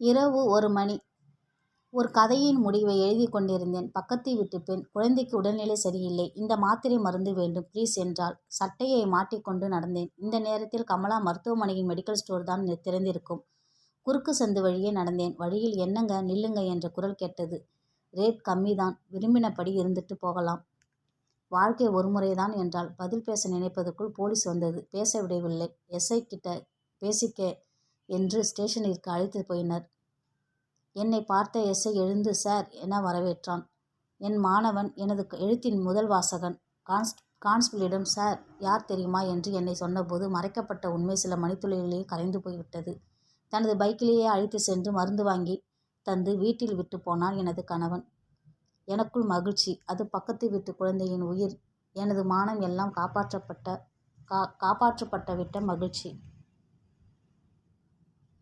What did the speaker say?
இரவு ஒரு மணி. ஒரு கதையின் முடிவை எழுதிக் கொண்டிருந்தேன். பக்கத்து வீட்டு பெண் குழந்தைக்கு உடல்நிலை சரியில்லை. இந்த மாத்திரை மருந்து வேண்டும். ப்ளீஸ் என்றால் சட்டையை மாட்டிக்கொண்டு நடந்தேன். இந்த நேரத்தில் கமலா மருத்துவமனையின் மெடிக்கல் ஸ்டோர் தான் திறந்திருக்கும். குறுக்கு சந்து வழியே நடந்தேன். வழியில் என்னங்க நில்லுங்க என்ற குரல் கேட்டது. ரேட் கம்மிதான். விரும்பினபடி இருந்துட்டு போகலாம். வாழ்க்கை ஒருமுறைதான் என்றால் பதில் பேச நினைப்பதற்குள் போலீஸ் வந்தது. பேச விடவில்லை. எஸ்ஐ கிட்ட பேசிக்க என்று ஸ்டேஷனிற்கு அழைத்துப் போயினர். என்னை பார்த்த எஸ். ஐ. எழுந்து சார் என வரவேற்றான். என் மாணவன். எனது எழுத்தின் முதல் வாசகன். கான்ஸ்டபிளிடம் சார் யார் தெரியுமா என்று என்னைச் சொன்னபோது மறைக்கப்பட்ட உண்மை சில மணித்துளிகளில் கரைந்து போய்விட்டது தனது பைக்கிலேயே அழைத்துச் சென்று மருந்து வாங்கித் தந்து வீட்டில் விட்டுப் போனான் எனது கணவன். எனக்குள் மகிழ்ச்சி. அது பக்கத்து வீட்டுக் குழந்தையின் உயிர் எனது மானம் எல்லாம் காப்பாற்றப்பட்ட விட்ட மகிழ்ச்சி.